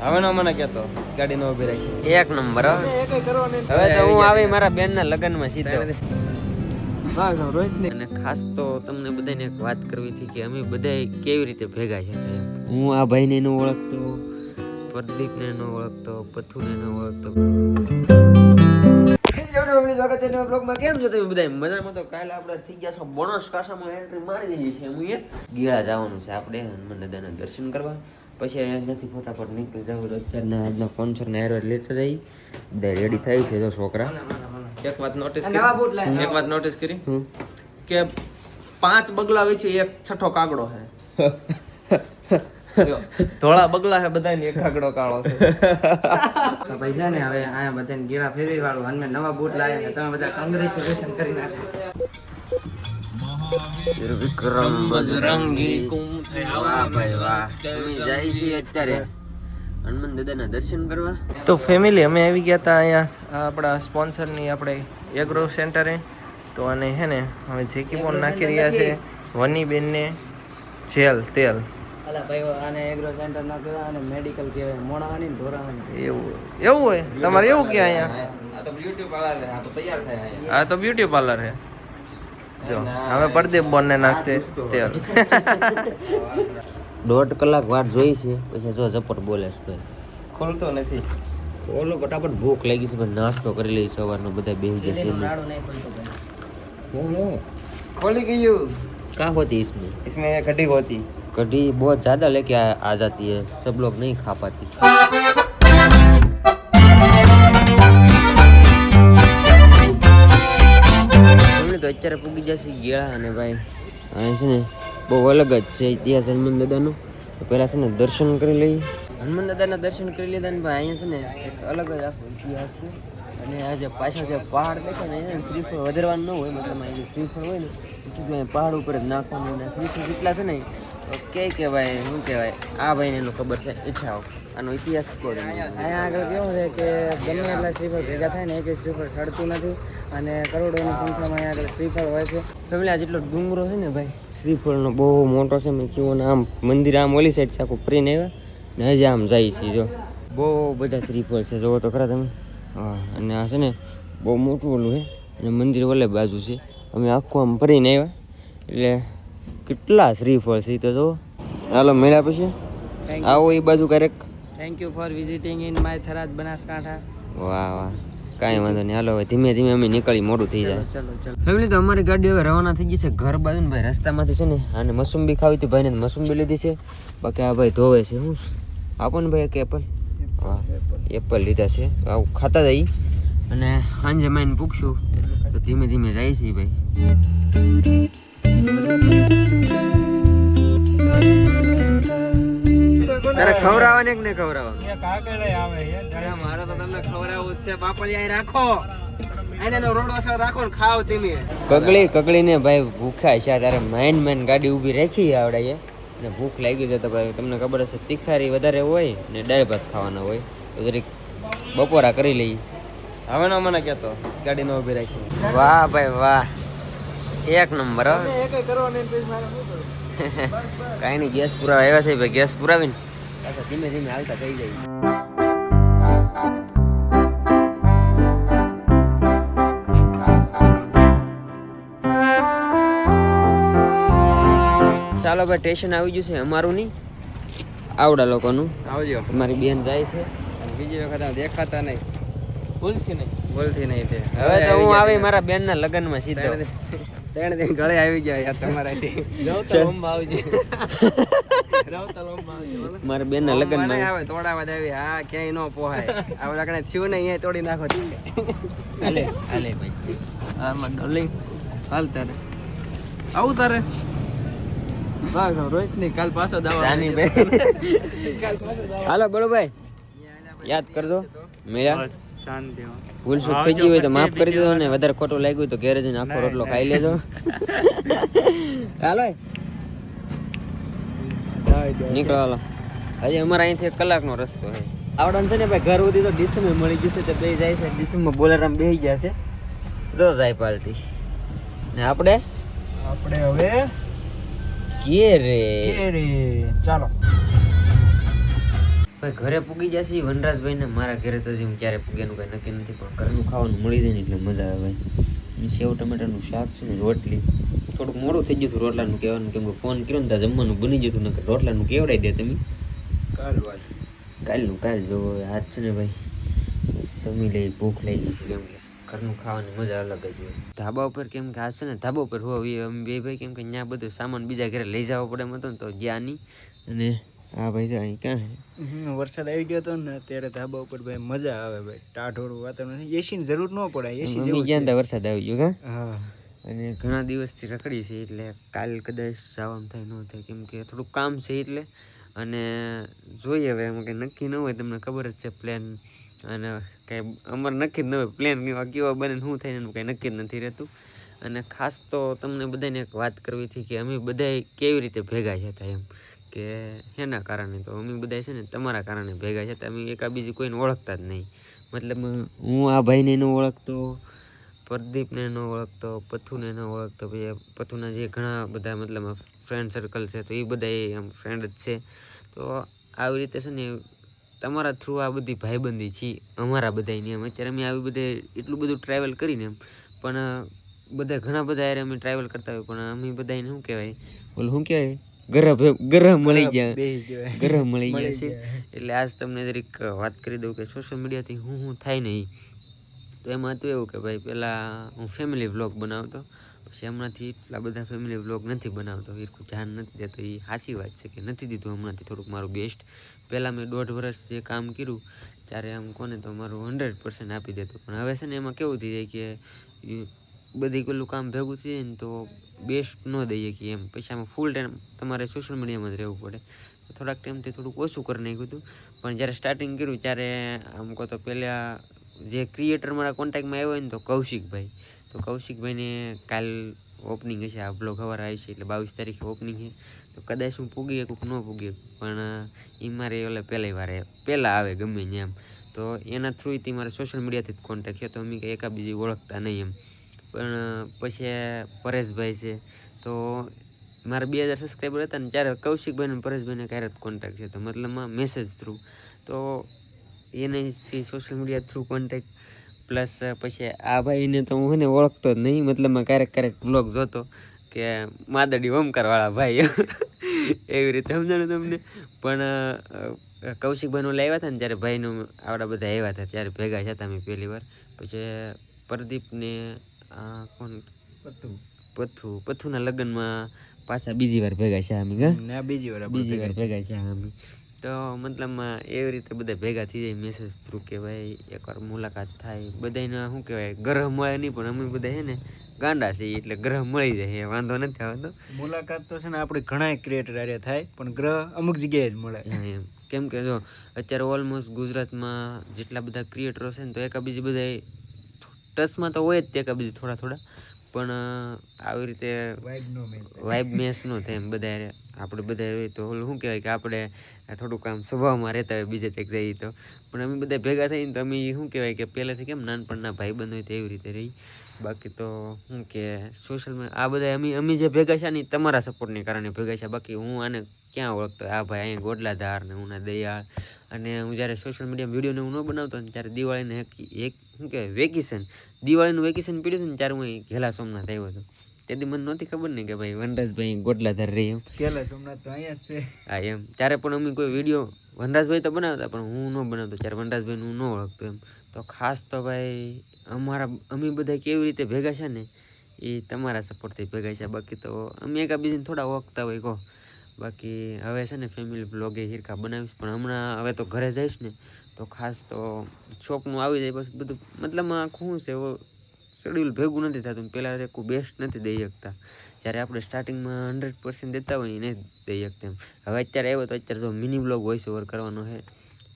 હવે નો મને કેતો ગાડી નો ઊભી રાખી. એક નંબર હવે તો હું આવી મારા બેન ના લગ્નમાં સીધો રોહિત અને ખાસ તો તમને બધાને એક વાત કરવી હતી કે અમે બધા કેવી રીતે ભેગા છે એમ. હું આ ભાઈને ન ઓળખતો પ્રદીપને ન ઓળખતો પથુને ન ઓળખતો. સ્વાગત છે નવા બ્લોગમાં. કેમ છો તમે બધા મજામાં તો કાલે આપણે થઈ ગયા છો કાશામાં એન્ટ્રી મારી દીધી છે. હું એ ગીળા જવાનું છે આપણે હનુમાન દાદાના દર્શન કરવા. પછી અહીંયાથી ફટાફટ નીકળી જવું અત્યારે આજનો આજના છે ને એરવેર લેતો જઈ રેડી થાય છે તો છોકરા. એક વાત નોટિસ કરી. એક વાત નોટિસ કરી. કે પાંચ બગલા હોય એક છઠ્ઠો કાગડો છે. જો, ધોળા બગલા હે બધા એક કાગડો કાળો છે. તો ભાઈ છે ને હવે અહીંયા બધાને ગીરા ફેરવી વાળું અને નવા બૂટ લાવ્યા તમે બધા કોંગ્રેચ્યુલેશન કરી નાખો. વિક્રમ બજરંગી. વાહ ભાઈ વાહ. અમે જાય છીએ અત્યારે હનુમાન દાદાના દર્શન કરવા. તો ફેમિલી અમે આવી ગયા હતા અહીંયા આપણા સ્પોન્સરની આપણે એગ્રો સેન્ટરે તો અને હે ને હવે જેકી પણ નાખી રહ્યા છે વની બેનને જેલ તેલ. અલા ભાઈ આને એગ્રો સેન્ટર ના અને મેડિકલ કહેવાય. મોડાવાની ને એવું એવું હોય? તમારે એવું કે અહીંયા? આ તો બ્યુટી પાર્લર છે. હવે પ્રદીપ બોનને નાખશે તેલ. દોઢ કલાક વાટ જોઈ છે પછી જો જપર બોલે છે ખોલતો નથી. ઓલો ફટાફટ ભૂખ લાગી છે પણ નાસ્તો કરી લઈ સવારનો બધા બેસી ગયા છે. ખોલી ગયું. કા હોતી ઇસમે ઇસમે કઢી હોતી. કઢી બહુ જ્યાદા લેકે આ જાતી હે સબ લોગ નહીં ખા પાતી. અત્યારે પૂગી જશે ગેળા અને ભાઈ, અહીં છે ને બહુ અલગ જ છે ઇતિહાસ હનુમાન દાદાનો પહેલાં છે ને દર્શન કરી લઈએ. હનુમાન દાદાના દર્શન કરી લીધા ને ભાઈ, અહીંયા છે ને એક અલગ જ આખો ઇતિહાસ છે. અને આ જે પાછળ જે પહાડ દેખાય ને, અહીંયા શ્રીફળ વધારવાનું ન હોય, મતલબ અહીં શ્રીફળ હોય ને પહાડ ઉપર જ નાખવાનું. અને શ્રીફળ જેટલા છે ને કે કે ભાઈ શું કહેવાય, આ ભાઈને એનું ખબર છે. ઈચ્છાઓ આનો ઇતિહાસ અહીંયા આગળ કેવું છે કે ગમે એટલા શ્રીફળ ભેગા થાય ને એક શ્રીફળ સડતું નથી અને કરોડોની સંખ્યામાં અહીંયા આગળ શ્રીફળ હોય છે. ફેમિલી આ જેટલો ડુંગરો છે ને ભાઈ શ્રીફળનો બહુ મોટો છે. મેં કીધું ને આમ મંદિર આમ ઓલી સાઈડ છે આખું ફરીને આવ્યા. ને હજી આમ જાય છે જો. બહુ બધા શ્રીફળ છે. જોવો તો ખરા તમે. હા અને આ છે ને બહુ મોટું ઓલું છે. અને મંદિર ઓલે બાજુ છે. અમે આખું આમ ફરીને આવ્યા. એટલે કેટલા શ્રીફળ છે એ તો જો હાલો મળ્યા પછી. આવો એ બાજુ ક્યારેક. Thank you for visiting in my Tharad Banaskantha વાહ વાહ. કાંઈ વાંધો નહીં. હાલો હવે ધીમે ધીમે અમે નીકળી મોડું થઈ જાય. ચલો ચલો ફેમિલી તો અમારી ગાડી હવે રવાના થઈ ગઈ છે ઘર બાજુ ભાઈ રસ્તામાંથી છે ને આને મસુંબી ખાવી હતી ભાઈને મસુંબી લીધી છે. બાકી આ ભાઈ ધોવે છે. શું? આપો ને ભાઈ એક એપલ હા એપલ લીધા છે. આવું ખાતા જઈ અને સાંજે માઈને પૂછશું. તો ધીમે ધીમે જાય છે ભાઈ. તારે ખવડાવવાની. ને ખવડાવવા મારે તો તમને ખવડાવવું જ છે. બાપલિયા રાખો. એને રોડ વસળ રાખો ને ખાઓ તમે કગળી કગળીને ભાઈ ભૂખ્યા છે. ત્યારે માઇન માઇન ગાડી ઊભી રાખી આવડે છે. અને ભૂખ લાગી છે તો ભાઈ તમને ખબર હશે તીખારી વધારે હોય ને દાળ ભાત ખાવાના હોય. તો જરીક બપોરા કરી લઈએ. હવે નો મને કહેતો ગાડી નો ઊભી રાખી. વાહ ભાઈ વાહ. એક નંબર કાંઈ નહીં ગેસ પુરાવા આવ્યા છે. ભાઈ ગેસ પુરાવીને. પાછા ધીમે ધીમે હાલતા થઈ જાય. ચાલો ભાઈ સ્ટેશન આવી ગયું છે અમારું નહીં. આવડા લોકોનું. આવજો. મારી બેન જાય છે. બીજી વખત આ દેખાતા નહીં. ભૂલથી નહીં. ભૂલથી નહીં તે હવે તો હું આવી મારા બેન ના લગ્નમાં સીધો ત્રણ દિન ગળે આવી ગયા યાર તમારાથી. આવજે. મારા બેન ના લગનમાં આવે તોડાવા દેવી હા ક્યાંય નો પોહાય. આ લાકડે થયું ને અહીંયા તોડી નાખો હાલે હાલે ભાઈ. આમાં ડોલિંગ હાલ તારે. આવું તારે. બસ રોહિતની કાલ પાછો દાવા રાની ભાઈ. હાલો બળો ભાઈ. યાદ કરજો. મેળા શાંતિ ભૂલ શું થઈ ગઈ હોય તો માફ કરી દેજો ને વધારે ખોટું લાગ્યું તો ઘેરે જઈને આખો રોટલો ખાઈ લેજો. હાલો. નીકળો. હાલો હજી અમારે અહીંથી એક કલાકનો રસ્તો છે. આવડે છે ને ભાઈ ઘર સુધી તો ડીસમાં મળી જશે તો બે જાય છે. ડીસમાં બોલેરામ બેસી જશે છે. જો જાય પાલટી. ને આપણે? આપણે હવે કે રે? ચાલો. ભાઈ ઘરે પૂગી જશે વનરાજભાઈ ને મારા ઘરે તો હજી હું ક્યારે પૂગ્યાનું કઈ નક્કી નથી પણ ઘરનું ખાવાનું મળી જાય ને એટલે મજા આવે. ભાઈ સેવ ટમેટાનું શાક છે ને રોટલી. થોડુંક મોડું થઈ ગયું હતું રોટલાનું કહેવાનું કેમ કે ફોન કર્યો ને ત્યાં જમવાનું બની જતું નકર રોટલાનું કેવડાવી દે તમે? કાલનું કાલ જો આજ છે ને ભાઈ સમી લઈ ભૂખ લઈ ગઈ છે કેમ કે ઘરનું ખાવાની મજા અલગ જ હોય. ધાબા ઉપર કેમ કે આ છે ને ધાબા ઉપર હોય અમે બે ભાઈ કેમ કે ત્યાં બધો સામાન બીજા ઘરે લઈ જવો પડે એમ હતું ને તો ગયા નહીં. અને હા ભાઈ અહીં ક્યાં વરસાદ આવી ગયો હતો ને ત્યારે ધાબા ઉપર ભાઈ મજા આવે ભાઈ. ટાઢોળું વાતાવરણ એસી ની જરૂર ન પડે એસી જેવું વરસાદ આવી ગયો હા. અને ઘણા દિવસથી રખડી છે એટલે કાલ કદાચ જવાનું થાય, ન થાય, કેમ કે થોડુંક કામ છે એટલે. અને જોઈએ હવે, એમાં કંઈ નક્કી ન હોય, તમને ખબર જ છે પ્લાન અને કાંઈ અમારે નક્કી જ ન હોય પ્લાન કેવા કેવા બને શું થાય એનું કંઈ નક્કી જ નથી રહેતું. અને ખાસ તો તમને બધાને એક વાત કરવી હતી કે અમે બધા કેવી રીતે ભેગા થયા એમ. કે એના કારણે તો અમે બધા છે ને તમારા કારણે ભેગા છે અમે એકાબીજી કોઈને ઓળખતા જ નહીં. મતલબ હું આ ભાઈને ન ઓળખતો પ્રદીપને ન ઓળખતો પથુને ન ઓળખતો પછી પથુના જે ઘણા બધા મતલબ ફ્રેન્ડ સર્કલ છે તો એ બધા આમ ફ્રેન્ડ જ છે. તો આવી રીતે છે ને તમારા થ્રુ આ બધી ભાઈબંધી છે અમારા બધાની એમ. અત્યારે અમે આવી બધે એટલું બધું ટ્રાવેલ કરીને એમ પણ બધા ઘણા બધા યારે અમે ટ્રાવેલ કરતા હોય પણ અમે બધાને શું કહેવાય? બોલ શું કહેવાય? ગ્રહ ગ્રહ મળી ગયા. ગ્રહ મળી ગયા છે. એટલે આજ તમને જરીક વાત કરી દઉં કે સોશિયલ મીડિયાથી હું હું થાય ને ઈ. તો એમાં હતું એવું કે ભાઈ પહેલાં હું ફેમિલી વ્લોગ બનાવતો, પછી હમણાંથી એટલા બધા ફેમિલી વ્લોગ નથી બનાવતો. એ ધ્યાન નથી દેતો. એ સાચી વાત છે કે નથી દીધું હમણાંથી થોડુંક મારું બેસ્ટ પહેલાં મેં દોઢ વર્ષ જે કામ કર્યું, ત્યારે આમ કોને તો મારું હંડ્રેડ પર્સન્ટ આપી દેતો. પણ હવે છે ને એમાં કેવું થઈ જાય કે બધી પેલું કામ ભેગું થઈ જાય ને તો બેસ્ટ ન દઈએ કે એમ. પછી આમાં ફૂલ ટાઈમ તમારે સોશિયલ મીડિયામાં જ રહેવું પડે. થોડાક ટાઈમથી થોડુંક ઓછું કરી નાખ્યું હતું. પણ જ્યારે સ્ટાર્ટિંગ કર્યું, ત્યારે આમ કહો તો પહેલાં જે ક્રિએટર મારા કોન્ટેક્ટમાં આવ્યો હોય ને તો કૌશિકભાઈ. તો કૌશિકભાઈને કાલ ઓપનિંગ હશે. આ બ્લોગ સવારે આવી છે એટલે બાવીસ તારીખે ઓપનિંગ છે. તો કદાચ હું પૂગી શકું ન પૂગી પણ એ મારે ઓલે પહેલી વારે, પહેલાં આવે ગમે ને એમ. તો એના થ્રુથી મારે સોશિયલ મીડિયાથી જ કોન્ટેક્ટ છે. તો અમે કંઈ એકાબીજી ઓળખતા નહીં એમ. પણ પછી પરેશભાઈ છે. તો મારા બે હજાર સબસ્ક્રાઈબર હતા ને ત્યારે કૌશિકભાઈ અને પરેશભાઈને જ કોન્ટેક્ટ છે. તો મતલબમાં મેસેજ થ્રુ તો એનાથી social media through contact plus પછી આ ભાઈને તો હું છે ને ઓળખતો જ નહીં. મતલબમાં ક્યારેક ક્યારેક બ્લોગ જોતો કે માદડી ઓમકારવાળા ભાઈ. એવી રીતે સમજાણું તમને. પણ કૌશિકભાઈનું લાવ્યા હતા ને ત્યારે ભાઈનું આવડા બધા આવ્યા હતા ત્યારે ભેગા થયા અમે પહેલી વાર. પછી પ્રદીપને કોણ? પતું. પથ્થુ. પથ્થુના લગ્નમાં પાછા બીજી વાર ભેગા છે અમે બીજી વાર બીજી વાર ભેગા ભેગા છે અમે. તો મતલબમાં એવી રીતે બધા ભેગા થઈ જાય મેસેજ થ્રુ કે ભાઈ એકવાર મુલાકાત થાય. બધાને શું કહેવાય ગ્રહ મળે નહીં પણ અમે બધા છે ને ગાંડા છીએ એટલે ગ્રહ મળી જાય એ વાંધો નથી આવતો. મુલાકાત તો છે ને આપણે ઘણા ક્રિએટર આરે થાય પણ ગ્રહ અમુક જગ્યાએ જ મળે. એમ. કેમ કે જો અત્યારે ઓલમોસ્ટ ગુજરાતમાં જેટલા બધા ક્રિએટરો છે ને તો એકાબીજી બધા ટચમાં તો હોય જ તે એકાબીજી થોડા થોડા પણ આવી રીતે વાઇબ મેચ ન થાય એમ બધા આપણે બધા હોય તો શું કહેવાય કે આપણે થોડુંક આમ સ્વભાવમાં રહેતા હોય બીજે ત્યાં જઈએ તો. પણ અમે બધા ભેગા થઈને તો અમે શું કહેવાય કે પહેલેથી કેમ નાનપણના ભાઈબંધ હોય તો એવી રીતે રહી. બાકી તો શું કે સોશિયલ મીડિયા આ બધા અમે અમે જે ભેગા છે ને તમારા સપોર્ટને કારણે ભેગા છે બાકી હું આને ક્યાં ઓળખતો? આ ભાઈ અહીંયા ગોડલાધાર ને હું ના દયાળ. અને હું જ્યારે સોશિયલ મીડિયામાં વિડીયોને હું ન બનાવતો ને ત્યારે દિવાળીને એક એક શું કહેવાય વેકેશન દિવાળીનું વેકેશન પીડ્યું હતું ને ત્યારે હું ઘેલા સોમનાથ આવ્યો હતો. તેથી મને નહોતી ખબર ને કે ભાઈ વનરાજભાઈ ગોટલાધાર રહી એમ. ઘેલા સોમનાથ તો અહીંયા છે. હા એમ. ત્યારે પણ અમે કોઈ વીડિયો વનરાજભાઈ તો બનાવતા પણ હું ન બનાવતો ત્યારે વનરાજભાઈને હું ન ઓળખતો એમ. તો ખાસ તો ભાઈ અમારા અમે બધા કેવી રીતે ભેગા છે ને એ તમારા સપોર્ટથી ભેગા છે. બાકી તો અમે એકાબીજીને થોડા ઓળખતા હોય કહો. બાકી હવે છે ને ફેમિલી બ્લોગે હિરકા બનાવીશ. પણ હમણાં હવે તો ઘરે જઈશ ને, તો ખાસ તો શોપનું આવી જાય, પછી બધું મતલબમાં આખું છે એવો શેડ્યુલ ભેગું નથી થતું. પહેલાં કોઈ બેસ્ટ નથી દઈ શકતા. જ્યારે આપણે સ્ટાર્ટિંગમાં હંડ્રેડ પર્સન્ટ દેતા હોય ને નથી દઈ શકતા એમ. હવે અત્યારે આવ્યો તો અત્યારે જો મિની બ્લોગ વોઇસ ઓવર કરવાનો છે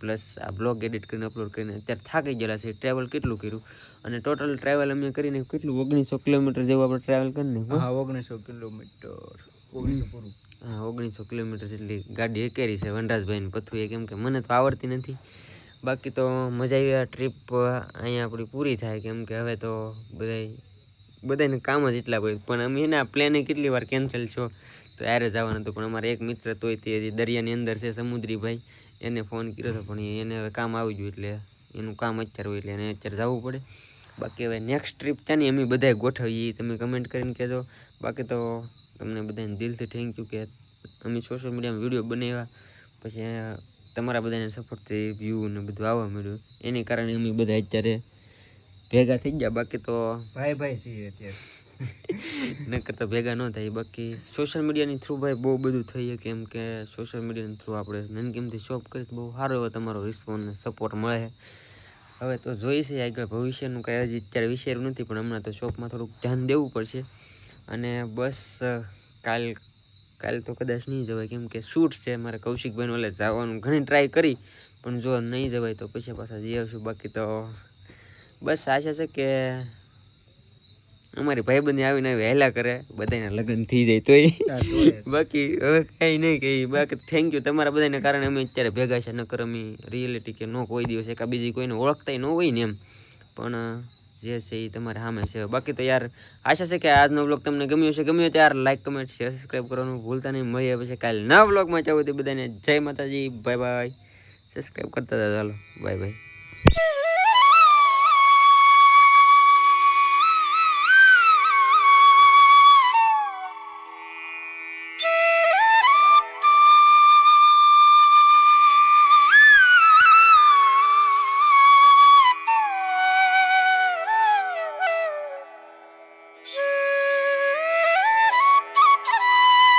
પ્લસ આ બ્લોગ એડિટ કરીને અપલોડ કરીને અત્યારે થાકી ગયેલા છે. ટ્રાવેલ કેટલું કર્યું? અને ટોટલ ટ્રાવેલ અમે કરીને કેટલું, ઓગણીસો કિલોમીટર જેવું આપણે ટ્રાવેલ કરીને હા, ઓગણીસો કિલોમીટર. ઓગણીસો પૂરું. ઓગણીસો કિલોમીટર જેટલી ગાડી એકેરી છે વનરાજભાઈને પથુએ કેમ કે મને તો આવડતી નથી. બાકી તો મજા આવી આ ટ્રીપ અહીંયા આપણી પૂરી થાય કેમ કે હવે તો બધાય બધાને કામ જ એટલા હોય પણ અમે એના પ્લેને કેટલી વાર કેન્સલ છો? તો યારે જવાનું હતું પણ અમારે એક મિત્ર તોય તે દરિયાની અંદર છે સમુદ્રીભાઈ. એને ફોન કર્યો હતો પણ એને હવે કામ આવી ગયું એટલે એનું કામ અત્યારે હોય એટલે એને અત્યારે જવું પડે. બાકી હવે નેક્સ્ટ ટ્રીપ ત્યાંની અમે બધાએ ગોઠવીએ તમે કમેન્ટ કરીને કહેજો. બાકી તો તમને બધાને દિલથી થેન્ક યુ કે અમે સોશિયલ મીડિયામાં વીડિયો બનાવ્યા. પછી તમારા બધાને સપોર્ટથી વ્યૂ ને બધું આવવા મળ્યું. એને કારણે અમે બધા અત્યારે ભેગા થઈ ગયા. બાકી તો ભાઈ ભાઈ છીએ અત્યારે. નકર તો ભેગા ન થાય. બાકી સોશિયલ મીડિયાની થ્રુ ભાઈ બહુ બધું થઈ કેમ કે સોશિયલ મીડિયાની થ્રુ આપણે નનકીમથી શોપ કરી તો બહુ સારો એવો તમારો રિસ્પોન્સ ને સપોર્ટ મળે. હવે તો જોઈશે આગળ ભવિષ્યનું. કાંઈ હજી અત્યારે વિચાર્યું નથી પણ હમણાં તો શોપમાં થોડુંક ધ્યાન દેવું પડશે. અને બસ કાલ કાલ તો કદાચ નહીં જવાય. કેમ કે શૂટ છે મારે કૌશિકભાઈનું એટલે જવાનું ઘણી ટ્રાય કરી પણ જો નહીં જવાય તો પછી પાછા જઈ આવશું. બાકી તો બસ આશા છે કે અમારી ભાઈબંધી આવીને આવી હેલા કરે બધાને લગ્ન થઈ જાય તોય. બાકી હવે કાંઈ નહીં કહી બાકી થેન્ક યુ તમારા બધાને કારણે અમે અત્યારે ભેગા છે નકર અમે રિયાલિટી કે નો કોઈ દિવસ એકા બીજી કોઈને ઓળખતા ન હોય ને એમ. પણ જે છે એ તમારે સામે છે. બાકી તો યાર, આશા છે કે આજનો બ્લોગ તમને ગમ્યો છે ગમ્યો તો યાર લાઈક કમેન્ટ શેર સબસ્ક્રાઈબ કરવાનું ભૂલતા નહીં. મળીએ પછી કાલે નવા બ્લોગમાં જવું તે બધાને જય માતાજી. બાય બાય સબસ્ક્રાઈબ કરતા હતા ચાલો બાય બાય